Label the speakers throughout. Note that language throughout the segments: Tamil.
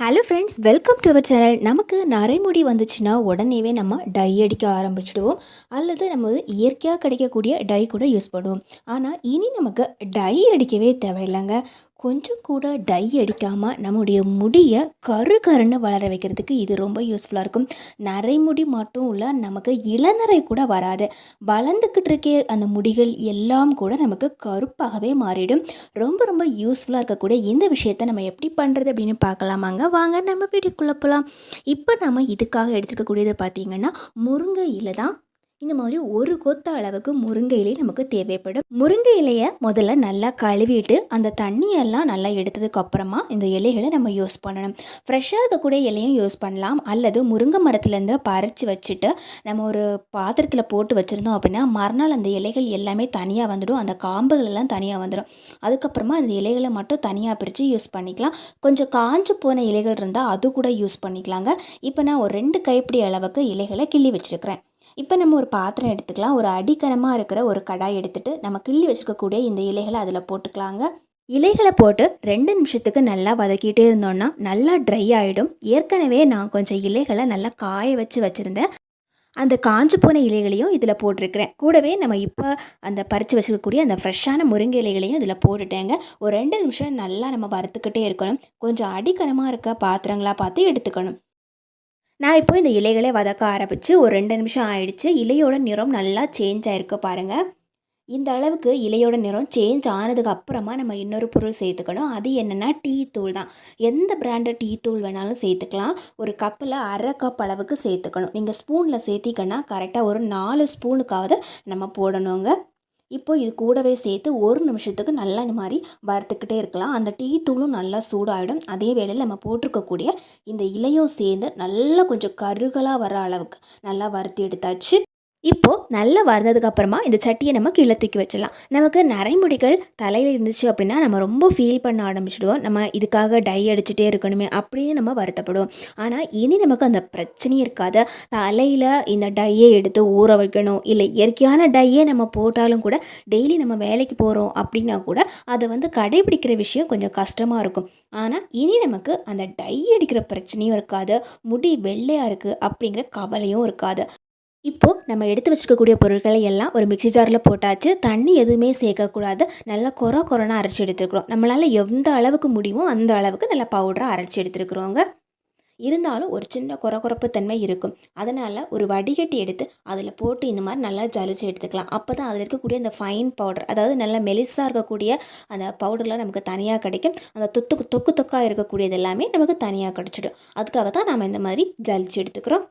Speaker 1: Hello friends welcome to our channel நமக்கு நரைமுடி வந்துச்சுன்னா உடனேவே நம்ம டை அடிக்க ஆரம்பிச்சிடுவோம். அல்லது நம்ம இயற்கையாக கிடைக்கக்கூடிய டை கூட யூஸ் பண்ணுவோம். ஆனால் இனி நமக்கு டை அடிக்கவே தேவையில்லைங்க. கொஞ்சம் கூட டை அடிக்காமல் நம்முடைய முடியை கரு கருன்னு வளர வைக்கிறதுக்கு இது ரொம்ப யூஸ்ஃபுல்லாக இருக்கும். நரைமுடி மட்டும் இல்லை நமக்கு இளநரை கூட வராது. வளர்ந்துக்கிட்டு இருக்கே அந்த முடிகள் எல்லாம் கூட நமக்கு கருப்பாகவே மாறிடும். ரொம்ப ரொம்ப யூஸ்ஃபுல்லாக இருக்கக்கூடிய இந்த விஷயத்தை நம்ம எப்படி பண்ணுறது அப்படின்னு பார்க்கலாமாங்க வாங்க நம்ம வீட்டுக்குள்ளே போகலாம் இப்போ நம்ம இதுக்காக எடுத்துக்கக்கூடியது பார்த்திங்கன்னா முருங்கை இலை தான் இந்த மாதிரி ஒரு கொத்த அளவுக்கு முருங்கை இலை நமக்கு தேவைப்படும். முருங்கை இலையை முதல்ல நல்லா கழுவிட்டு அந்த தண்ணியெல்லாம் நல்லா எடுத்ததுக்கு அப்புறமா இந்த இலைகளை நம்ம யூஸ் பண்ணணும். ஃப்ரெஷ்ஷாக இருக்கக்கூடிய இலையும் யூஸ் பண்ணலாம். அல்லது முருங்கை மரத்துலேருந்து பறித்து வச்சுட்டு நம்ம ஒரு பாத்திரத்தில் போட்டு வச்சுருந்தோம் அப்படின்னா மறுநாள் அந்த இலைகள் எல்லாமே தனியாக வந்துடும். அந்த காம்புகள் எல்லாம் தனியாக வந்துடும். அதுக்கப்புறமா அந்த இலைகளை மட்டும் தனியாக பிரித்து யூஸ் பண்ணிக்கலாம். கொஞ்சம் காஞ்சு போன இலைகள் இருந்தால் அது கூட யூஸ் பண்ணிக்கலாங்க. இப்போ நான் ஒரு ரெண்டு கைப்பிடி அளவுக்கு இலைகளை கிள்ளி வச்சுருக்கிறேன். இப்போ நம்ம ஒரு பாத்திரம் எடுத்துக்கலாம். ஒரு அடிக்கனமாக இருக்கிற ஒரு கடாய் எடுத்துகிட்டு நம்ம கிள்ளி வச்சுருக்கக்கூடிய இந்த இலைகளை அதில் போட்டுக்கலாங்க. இலைகளை போட்டு ரெண்டு நிமிஷத்துக்கு நல்லா வதக்கிட்டே இருந்தோம்னா நல்லா ட்ரை ஆகிடும் ஏற்கனவே நான் கொஞ்சம் இலைகளை நல்லா காய வச்சு வச்சுருந்தேன். அந்த காஞ்சு போன இலைகளையும் இதில் போட்டிருக்கிறேன். கூடவே நம்ம இப்போ அந்த பறித்து வச்சுருக்கக்கூடிய அந்த ஃப்ரெஷ்ஷான முருங்கை இலைகளையும் இதில் போட்டுட்டேங்க. ஒரு ரெண்டு நிமிஷம் நல்லா நம்ம வறுத்துக்கிட்டே இருக்கணும். கொஞ்சம் அடிக்கனமாக இருக்க பாத்திரங்களாக பார்த்து எடுத்துக்கணும். நான் இப்போ இந்த இலைகளை வதக்க ஆரம்பித்து ஒரு ரெண்டு நிமிஷம் ஆயிடுச்சு. இலையோட நிறம் நல்லா சேஞ்ச் ஆகிருக்கு பாருங்கள் இந்த அளவுக்கு இலையோட நிறம் சேஞ்ச் ஆனதுக்கு அப்புறமா நம்ம இன்னொரு பொருள் சேர்த்துக்கணும். அது என்னென்னா டீ தூள் தான். எந்த பிராண்டட் டீ தூள் வேணாலும் சேர்த்துக்கலாம். ஒரு கப்பில் அரை கப் அளவுக்கு சேர்த்துக்கணும். நீங்கள் ஸ்பூனில் சேர்த்திக்கன்னா கரெக்டாக ஒரு நாலு ஸ்பூனுக்காவது நம்ம போடணுங்க. இப்போ இது கூடவே சேர்த்து ஒரு நிமிஷத்துக்கு நல்லா இந்த மாதிரி வறுத்துக்கிட்டே இருக்கலாம். அந்த டீ தூளும் நல்லா சூடாகிடும் அதே வேளையில் நம்ம போட்டிருக்கக்கூடிய இந்த இலையும் சேர்ந்து நல்லா கொஞ்சம் கருகலாக வர அளவுக்கு நல்லா வறுத்து எடுத்தாச்சு. இப்போது நல்லா வறந்ததுக்கு அப்புறமா இந்த சட்டியை நம்ம கீழே தூக்கி வச்சிடலாம். நமக்கு நரைமுடிகள் தலையில் இருந்துச்சு அப்படின்னா நம்ம ரொம்ப ஃபீல் பண்ண ஆரம்பிச்சிடுவோம். நம்ம இதுக்காக டை அடிச்சுட்டே இருக்கணுமே அப்படின்னு நம்ம வருத்தப்படுவோம். ஆனால் இனி நமக்கு அந்த பிரச்சனையும் இருக்காது. தலையில் இந்த டையை எடுத்து ஊற வைக்கணும். இல்லை இயற்கையான டையே நம்ம போட்டாலும் கூட டெய்லி நம்ம வேலைக்கு போகிறோம் அப்படின்னா கூட அதை வந்து கடைபிடிக்கிற விஷயம் கொஞ்சம் கஷ்டமாக இருக்கும். ஆனால் இனி நமக்கு அந்த டை அடிக்கிற பிரச்சனையும் இருக்காது. முடி வெள்ளையாக இருக்குது அப்படிங்கிற கவலையும் இருக்காது. இப்போது நம்ம எடுத்து வச்சுக்கக்கூடிய பொருட்களை எல்லாம் ஒரு மிக்சி ஜாரில் போட்டாச்சு. தண்ணி எதுவுமே சேர்க்கக்கூடாது. நல்லா குற குறனா அரைச்சி எடுத்துருக்குறோம். நம்மளால் எந்த அளவுக்கு முடியுமோ அந்த அளவுக்கு நல்லா பவுடராக அரைச்சி எடுத்துருக்குறோங்க. இருந்தாலும் ஒரு சின்ன குற குறப்பு தன்மை இருக்கும். அதனால் ஒரு வடிகட்டி எடுத்து அதில் போட்டு இந்த மாதிரி நல்லா ஜலிச்சு எடுத்துக்கலாம். அப்போ தான் அதில் இருக்கக்கூடிய அந்த ஃபைன் பவுடர் அதாவது நல்லா மெலிசாக இருக்கக்கூடிய அந்த பவுடர்லாம் நமக்கு தனியாக கிடைக்கும். அந்த தொத்து தொக்கு தொக்காக இருக்கக்கூடியது எல்லாமே நமக்கு தனியாக கிடச்சிடும். அதுக்காக தான் நம்ம இந்த மாதிரி ஜலிச்சு எடுத்துக்கிறோம்.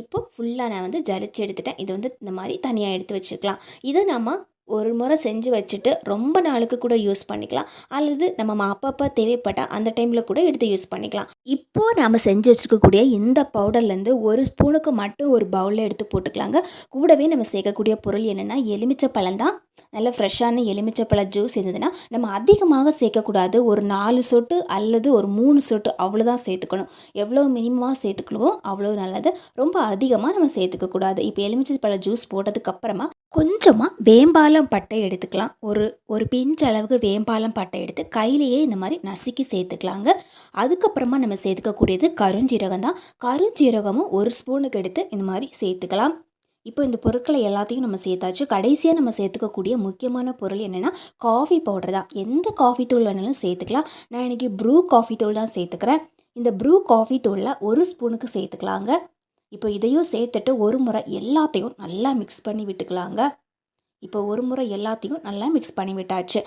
Speaker 1: இப்போது ஃபுல்லாக நான் வந்து ஜலிச்சு எடுத்துட்டேன். இது வந்து இந்த மாதிரி தனியாக எடுத்து வச்சுக்கலாம். இதை நம்ம ஒரு முறை செஞ்சு வச்சுட்டு ரொம்ப நாளுக்கு கூட யூஸ் பண்ணிக்கலாம். அல்லது நம்ம அப்பப்போ தேவைப்பட்டால் அந்த டைமில் கூட எடுத்து யூஸ் பண்ணிக்கலாம். இப்போது நம்ம செஞ்சு வச்சுருக்கக்கூடிய இந்த பவுடர்லேருந்து ஒரு ஸ்பூனுக்கு மட்டும் ஒரு பவுலில் எடுத்து போட்டுக்கலாங்க. கூடவே நம்ம சேர்க்கக்கூடிய பொருள் என்னென்னா எலுமிச்சை பழம் தான். நல்ல ஃப்ரெஷ்ஷான எலுமிச்சப்பழ ஜூஸ் இருந்ததுன்னா நம்ம அதிகமாக சேர்க்கக்கூடாது. ஒரு நாலு சொட்டு அல்லது ஒரு மூணு சொட்டு அவ்வளோதான் சேர்த்துக்கணும். எவ்வளோ மினிமமாக சேர்த்துக்கணுமோ அவ்வளோ நல்லது. ரொம்ப அதிகமாக நம்ம சேர்த்துக்கக்கூடாது. இப்போ எலுமிச்சப்பழ ஜூஸ் போட்டதுக்கப்புறமா கொஞ்சமாக வேம்பாலம் பட்டை எடுத்துக்கலாம். ஒரு ஒரு பிஞ்ச் அளவுக்கு வேம்பாலம் பட்டை எடுத்து கையிலேயே இந்த மாதிரி நசுக்கி சேர்த்துக்கலாங்க. அதுக்கப்புறமா நம்ம சேர்த்துக்கக்கூடியது கருஞ்சீரகம் தான் கருஞ்சீரகமும் ஒரு ஸ்பூனுக்கு எடுத்து இந்த மாதிரி சேர்த்துக்கலாம். இப்போ இந்த பொருட்களை எல்லாத்தையும் நம்ம சேர்த்தாச்சு. கடைசியாக நம்ம சேர்த்துக்கக்கூடிய முக்கியமான பொருள் என்னென்னா காஃபி பவுடர் தான். எந்த காஃபி தூள் வேணாலும் சேர்த்துக்கலாம். நான் இன்றைக்கி ப்ரூ காஃபி தூள் தான் சேர்த்துக்கிறேன். இந்த ப்ரூ காஃபி தூளில் ஒரு ஸ்பூனுக்கு சேர்த்துக்கலாங்க. இப்போ இதையும் சேர்த்துட்டு ஒரு முறை எல்லாத்தையும் நல்லா மிக்ஸ் பண்ணி விட்டுக்கலாங்க. இப்போ ஒரு முறை எல்லாத்தையும் நல்லா மிக்ஸ் பண்ணி விட்டாச்சு.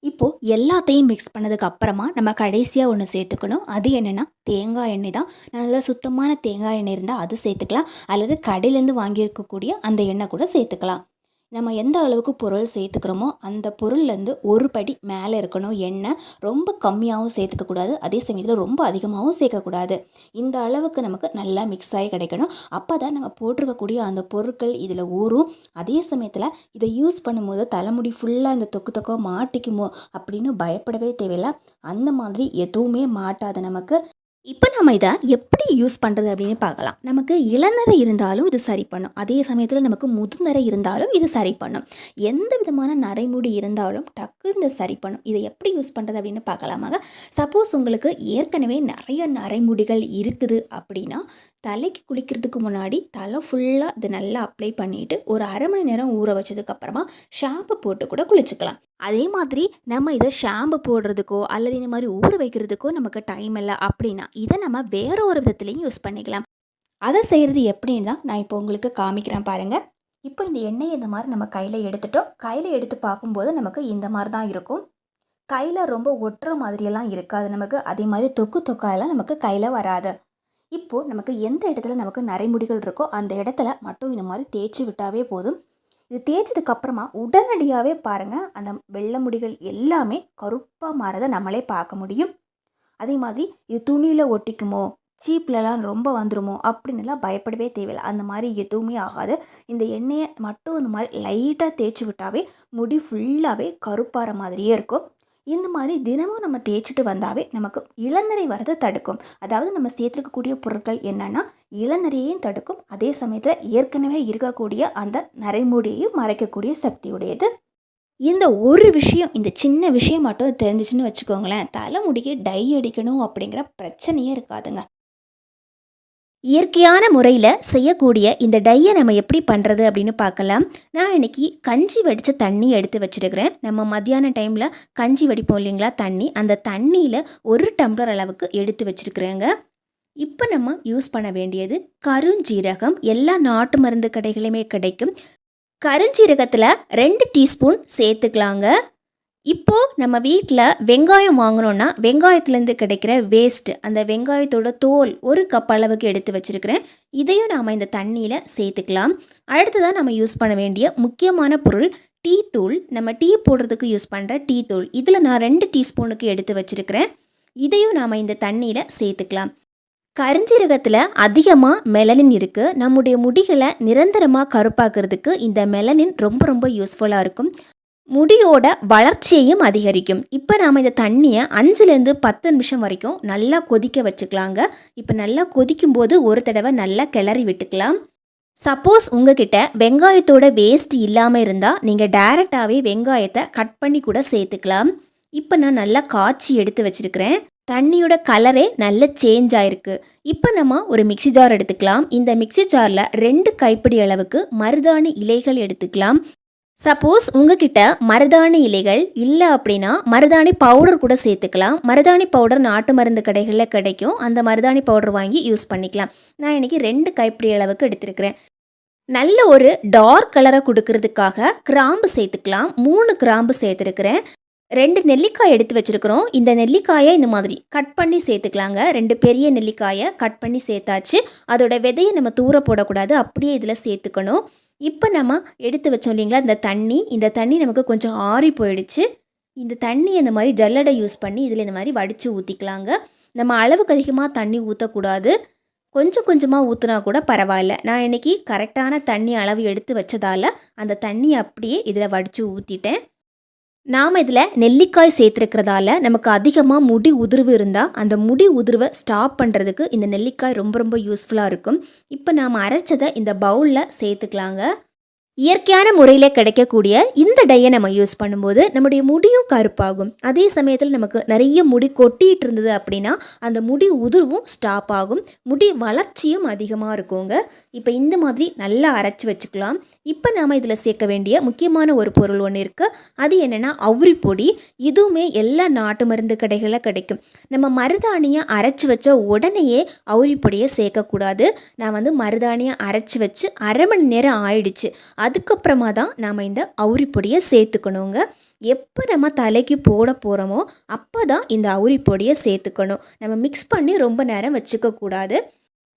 Speaker 1: இப்போது எல்லாத்தையும் மிக்ஸ் பண்ணதுக்கு அப்புறமா நம்ம கடைசியாக ஒன்று சேர்த்துக்கணும். அது என்னென்னா தேங்காய் எண்ணெய் தான். நல்லா சுத்தமான தேங்காய் எண்ணெய் இருந்தால் அது சேர்த்துக்கலாம். அல்லது கடையிலேருந்து வாங்கியிருக்கக்கூடிய அந்த எண்ணெய் கூட சேர்த்துக்கலாம். நம்ம எந்த அளவுக்கு பொருள் சேர்த்துக்கிறோமோ அந்த பொருள்லேருந்து ஒரு படி மேலே இருக்கணும். எண்ணெய் ரொம்ப கம்மியாகவும் சேர்த்துக்கக்கூடாது அதே சமயத்தில் ரொம்ப அதிகமாகவும் சேர்க்கக்கூடாது இந்த அளவுக்கு நமக்கு நல்லா மிக்ஸ் ஆகி கிடைக்கணும். அப்போ தான் நம்ம போட்டிருக்கக்கூடிய அந்த பொருட்கள் இதில் ஊறும். அதே சமயத்தில் இதை யூஸ் பண்ணும்போது தலைமுடி ஃபுல்லாக இந்த தொக்கு தொக்கோ மாட்டிக்குமோ அப்படின்னு பயப்படவே தேவையில்லை. அந்த மாதிரி எதுவுமே மாட்டாது நமக்கு. இப்போ நம்ம இதை எப்படி யூஸ் பண்ணுறது அப்படின்னு பார்க்கலாம். நமக்கு இளநரை இருந்தாலும் இது சரி பண்ணும். அதே சமயத்தில் நமக்கு முதுநரை இருந்தாலும் இது சரி பண்ணும். எந்த விதமான நரைமுடி இருந்தாலும் டக்குன்னு இதை சரி பண்ணும். இதை எப்படி யூஸ் பண்ணுறது அப்படின்னு பார்க்கலாமாங்க சப்போஸ் உங்களுக்கு ஏற்கனவே நிறைய நரைமுடிகள் இருக்குது அப்படின்னா தலைக்கு குளிக்கிறதுக்கு முன்னாடி தலை ஃபுல்லாக இதை நல்லா அப்ளை பண்ணிவிட்டு ஒரு அரை மணி நேரம் ஊற வச்சதுக்கப்புறமா ஷாம்பு போட்டு கூட குளிச்சுக்கலாம். அதே மாதிரி நம்ம இதை ஷாம்பு போடுறதுக்கோ அல்லது இந்த மாதிரி ஊற வைக்கிறதுக்கோ நமக்கு டைம் இல்லை அப்படின்னா இதை நம்ம வேற ஒரு விதத்துலையும் யூஸ் பண்ணிக்கலாம். அதை செய்கிறது எப்படின்னு தான் நான் இப்போ உங்களுக்கு காமிக்கிறேன் பாருங்கள் இப்போ இந்த எண்ணெயை இந்த மாதிரி நம்ம கையில் எடுத்துட்டோம். கையில் எடுத்து பார்க்கும்போது நமக்கு இந்த மாதிரி தான் இருக்கும். கையில் ரொம்ப ஒட்டுற மாதிரியெல்லாம் இருக்காது. நமக்கு அதே மாதிரி தொக்கு தொக்காயெல்லாம் நமக்கு கையில் வராது. இப்போது நமக்கு எந்த இடத்துல நமக்கு நரைமுடிகள் இருக்கோ அந்த இடத்துல மட்டும் இந்த மாதிரி தேய்ச்சி விட்டாவே போதும். இது தேய்ச்சதுக்கு அப்புறமா உடனடியாகவே பாருங்கள் அந்த வெள்ளை முடிகள் எல்லாமே கருப்பாக மாறதை நம்மளே பார்க்க முடியும். அதே மாதிரி இது துணியில் ஒட்டிக்குமோ சீப்லலாம் ரொம்ப வந்துருமோ அப்படின்னுலாம் பயப்படவே தேவையில்லை. அந்த மாதிரி எதுவுமே ஆகாது. இந்த எண்ணெயை மட்டும் இந்த மாதிரி லைட்டாக தேய்ச்சி விட்டாவே முடி ஃபுல்லாகவே கருப்பாற மாதிரியே இருக்கும். இந்த மாதிரி தினமும் நம்ம தேய்ச்சிட்டு வந்தாவே நமக்கு இளநரை வரதை தடுக்கும். அதாவது நம்ம சேர்த்துருக்கக்கூடிய பொருட்கள் என்னென்னா இளநரையையும் தடுக்கும். அதே சமயத்தில் ஏற்கனவே இருக்கக்கூடிய அந்த நரைமுடியையும் மறைக்கக்கூடிய சக்தியுடையது. இந்த ஒரு விஷயம் இந்த சின்ன விஷயம் மட்டும் தெரிஞ்சிச்சுன்னு வச்சுக்கோங்களேன் தலைமுடிக்கு டை அடிக்கணும் அப்படிங்கிற பிரச்சனையே இருக்காதுங்க. இயற்கையான முறையில் செய்யக்கூடிய இந்த டையை நம்ம எப்படி பண்ணுறது அப்படின்னு பார்க்கலாம். நான் இன்னைக்கு கஞ்சி வடித்த தண்ணி எடுத்து வச்சுருக்கிறேன். நம்ம மத்தியான டைமில் கஞ்சி வடிப்போம் இல்லைங்களா? தண்ணி. அந்த தண்ணியில் ஒரு டம்ளர் அளவுக்கு எடுத்து வச்சுருக்குறேங்க. இப்போ நம்ம யூஸ் பண்ண வேண்டியது கருஞ்சீரகம். எல்லா நாட்டு மருந்து கடைகளுமே கிடைக்கும். கருஞ்சீரகத்தில் ரெண்டு டீஸ்பூன் சேர்த்துக்கலாங்க. இப்போது நம்ம வீட்டில் வெங்காயம் வாங்கினோன்னா வெங்காயத்துலேருந்து கிடைக்கிற வேஸ்ட் அந்த வெங்காயத்தோட தோல் ஒரு கப் அளவுக்கு எடுத்து வச்சுருக்கிறேன். இதையும் நாம் இந்த தண்ணியில் சேர்த்துக்கலாம். அடுத்ததாக நம்ம யூஸ் பண்ண வேண்டிய முக்கியமான பொருள் டீ தூள். நம்ம டீ போடுறதுக்கு யூஸ் பண்ணுற டீ தூள். இதில் நான் ரெண்டு டீஸ்பூனுக்கு எடுத்து வச்சுருக்கிறேன். இதையும் நாம் இந்த தண்ணியில் சேர்த்துக்கலாம். கரிஞ்சீரகத்தில் அதிகமாக மெலனின் இருக்குது நம்முடைய முடிகளை நிரந்தரமாக கருப்பாக்குறதுக்கு இந்த மெலனின் ரொம்ப ரொம்ப யூஸ்ஃபுல்லாக இருக்கும். முடியோட வளர்ச்சியையும் அதிகரிக்கும். இப்போ நாம் இந்த தண்ணியை அஞ்சுலேருந்து பத்து நிமிஷம் வரைக்கும் நல்லா கொதிக்க வச்சுக்கலாங்க. இப்போ நல்லா கொதிக்கும் போது ஒரு தடவை நல்லா கிளறி விட்டுக்கலாம். சப்போஸ் உங்ககிட்ட வெங்காயத்தோட வேஸ்ட் இல்லாமல் இருந்தால் நீங்கள் டைரெக்டாகவே வெங்காயத்தை கட் பண்ணி கூட சேர்த்துக்கலாம். இப்போ நான் நல்லா காய்ச்சி எடுத்து வச்சுருக்கிறேன். தண்ணியோட கலரே நல்ல சேஞ்ச் ஆயிருக்கு. இப்போ நம்ம ஒரு மிக்சி ஜார் எடுத்துக்கலாம். இந்த மிக்சி ஜாரில் ரெண்டு கைப்பிடி அளவுக்கு மருதாணி இலைகள் எடுத்துக்கலாம். சப்போஸ் உங்ககிட்ட மருதாணி இலைகள் இல்லை அப்படின்னா மருதாணி பவுடர் கூட சேர்த்துக்கலாம். மருதாணி பவுடர் நாட்டு மருந்து கடைகளில் கிடைக்கும். அந்த மருதாணி பவுடர் வாங்கி யூஸ் பண்ணிக்கலாம். நான் இன்றைக்கி ரெண்டு கைப்பிடி அளவுக்கு எடுத்திருக்கிறேன். நல்ல ஒரு டார்க் கலரை கொடுக்கறதுக்காக கிராம்பு சேர்த்துக்கலாம். மூணு கிராம்பு சேர்த்துருக்கிறேன். ரெண்டு நெல்லிக்காய் எடுத்து வச்சுருக்கிறோம். இந்த நெல்லிக்காயை இந்த மாதிரி கட் பண்ணி சேர்த்துக்கலாங்க. ரெண்டு பெரிய நெல்லிக்காயை கட் பண்ணி சேர்த்தாச்சு. அதோட விதையை நம்ம தூர போடக்கூடாது. அப்படியே இதில் சேர்த்துக்கணும். இப்போ நம்ம எடுத்து வச்சோம் இல்லைங்களா இந்த தண்ணி. இந்த தண்ணி நமக்கு கொஞ்சம் ஆறி போயிடுச்சு. இந்த தண்ணி இந்த மாதிரி ஜல்லடை யூஸ் பண்ணி இதில் இந்த மாதிரி வடித்து ஊற்றிக்கலாங்க நம்ம அளவுக்கு அதிகமாக தண்ணி ஊற்றக்கூடாது கொஞ்சம் கொஞ்சமாக ஊற்றுனா கூட பரவாயில்ல. நான் இன்றைக்கி கரெக்டான தண்ணி அளவு எடுத்து வச்சதால் அந்த தண்ணி அப்படியே இதில் வடித்து ஊற்றிட்டேன் நாம் இதில் நெல்லிக்காய் சேர்த்துருக்கிறதால நமக்கு அதிகமாக முடி உதிர்வு இருந்தால் அந்த முடி உதிர்வை ஸ்டாப் பண்ணுறதுக்கு இந்த நெல்லிக்காய் ரொம்ப ரொம்ப யூஸ்ஃபுல்லாக இருக்கும். இப்போ நாம் அரைச்சதை இந்த பவுலில் சேர்த்துக்கலாங்க. இயற்கையான முறையில் கிடைக்கக்கூடிய இந்த டையை நம்ம யூஸ் பண்ணும்போது நம்முடைய முடியும் கருப்பாகும். அதே சமயத்தில் நமக்கு நிறைய முடி கொட்டிகிட்டு இருந்தது அப்படின்னா அந்த முடி உதிர்வும் ஸ்டாப் ஆகும். முடி வளர்ச்சியும் அதிகமாக இருக்குங்க. இப்போ இந்த மாதிரி நல்லா அரைச்சி வச்சுக்கலாம். இப்போ நாம் இதில் சேர்க்க வேண்டிய முக்கியமான ஒரு பொருள் ஒன்று இருக்குது அது என்னென்னா அவுரி பொடி. இதுவுமே எல்லா நாட்டு மருந்து கடைகளில் கிடைக்கும். நம்ம மருதாணியை அரைச்சி வச்ச உடனேயே அவுரி பொடியை சேர்க்கக்கூடாது. நான் வந்து மருதாணியை அரைச்சி வச்சு அரை மணி நேரம் ஆயிடுச்சு. அதுக்கப்புறமா தான் நாம் இந்த அவுரி பொடியை சேர்த்துக்கணுங்க. எப்போ நம்ம தலைக்கு போட போகிறோமோ அப்போ தான் இந்த அவுரி பொடியை சேர்த்துக்கணும். நம்ம மிக்ஸ் பண்ணி ரொம்ப நேரம் வச்சுக்கக்கூடாது.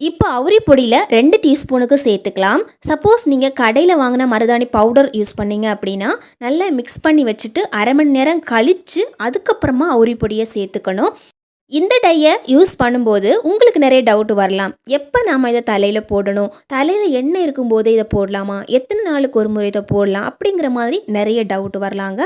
Speaker 1: இப்போ அவுரி பொடியில் ரெண்டு டீஸ்பூனுக்கு சேர்த்துக்கலாம். சப்போஸ் நீங்கள் கடையில் வாங்கின மருதாணி பவுடர் யூஸ் பண்ணீங்க அப்படின்னா நல்லா மிக்ஸ் பண்ணி வச்சுட்டு அரை மணி நேரம் கழித்து அதுக்கப்புறமா அவுரி பொடியை சேர்த்துக்கணும். இந்த டையை யூஸ் பண்ணும்போது உங்களுக்கு நிறைய டவுட் வரலாம். எப்போ நாம் இதை தலையில் போடணும்? தலையில் எண்ணெய் இருக்கும்போதே இதை போடலாமா? எத்தனை நாளுக்கு ஒரு முறை இதை போடலாம்? அப்படிங்கிற மாதிரி நிறைய டவுட் வரலாங்க.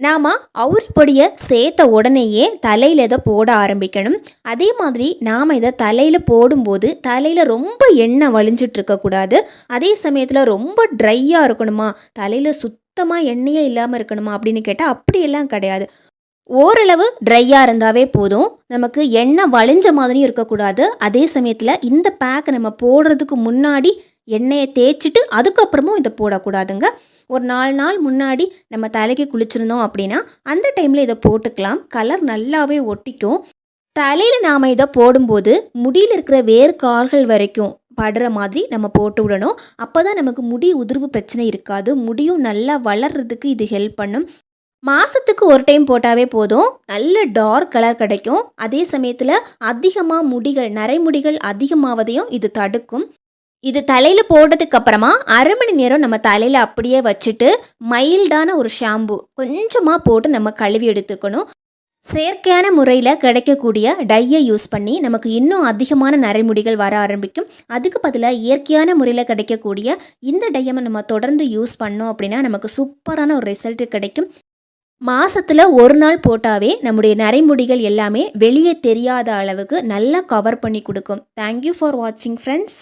Speaker 1: நாம் அவுரி பொடியை சேர்த்த உடனேயே தலையில் இதை போட ஆரம்பிக்கணும். அதே மாதிரி நாம் இதை தலையில் போடும்போது தலையில் ரொம்ப எண்ணெய் வலிஞ்சிட்ருக்கக்கூடாது அதே சமயத்தில் ரொம்ப ட்ரையாக இருக்கணுமா? தலையில் சுத்தமாக எண்ணெயே இல்லாமல் இருக்கணுமா? அப்படின்னு கேட்டால் அப்படியெல்லாம் கிடையாது. ஓரளவு ட்ரையாக இருந்தாவே போதும். நமக்கு எண்ணெய் வழிஞ்ச மாதிரியும் இருக்கக்கூடாது அதே சமயத்தில் இந்த பேக் நம்ம போடுறதுக்கு முன்னாடி எண்ணெயை தேய்ச்சிட்டு அதுக்கப்புறமும் இதை போடக்கூடாதுங்க. ஒரு நாலு நாள் முன்னாடி நம்ம தலைக்கு குளிச்சிருந்தோம் அப்படின்னா அந்த டைமில் இதை போட்டுக்கலாம். கலர் நல்லாவே ஒட்டிக்கும். தலையில் நாம் இதை போடும்போது முடியில் இருக்கிற வேர்க்கால்கள் வரைக்கும் படுற மாதிரி நம்ம போட்டு விடணும். அப்போ தான் நமக்கு முடி உதிர்வு பிரச்சனை இருக்காது. முடியும் நல்லா வளர்றதுக்கு இது ஹெல்ப் பண்ணும். மாதத்துக்கு ஒரு டைம் போட்டாவே போதும். நல்ல டார்க் கலர் கிடைக்கும். அதே சமயத்தில் அதிகமாக முடிகள் நரைமுடிகள் அதிகமாவதையும் இது தடுக்கும். இது தலையில் போட்டதுக்கு அப்புறமா அரை மணி நேரம் நம்ம தலையில் அப்படியே வச்சுட்டு மைல்டான ஒரு ஷாம்பு கொஞ்சமாக போட்டு நம்ம கழுவி எடுத்துக்கணும். செயற்கையான முறையில் கிடைக்கக்கூடிய டையை யூஸ் பண்ணி நமக்கு இன்னும் அதிகமான நரைமுடிகள் வர ஆரம்பிக்கும். அதுக்கு பதிலாக இயற்கையான முறையில் கிடைக்கக்கூடிய இந்த டையை நம்ம தொடர்ந்து யூஸ் பண்ணோம் அப்படின்னா நமக்கு சூப்பரான ஒரு ரிசல்ட் கிடைக்கும். மாதத்தில் ஒரு நாள் போட்டாவே நம்முடைய நரைமுடிகள் எல்லாமே வெளியே தெரியாத அளவுக்கு நல்லா கவர் பண்ணி கொடுக்கும். தேங்க்யூ ஃபார் வாட்சிங் ஃப்ரெண்ட்ஸ்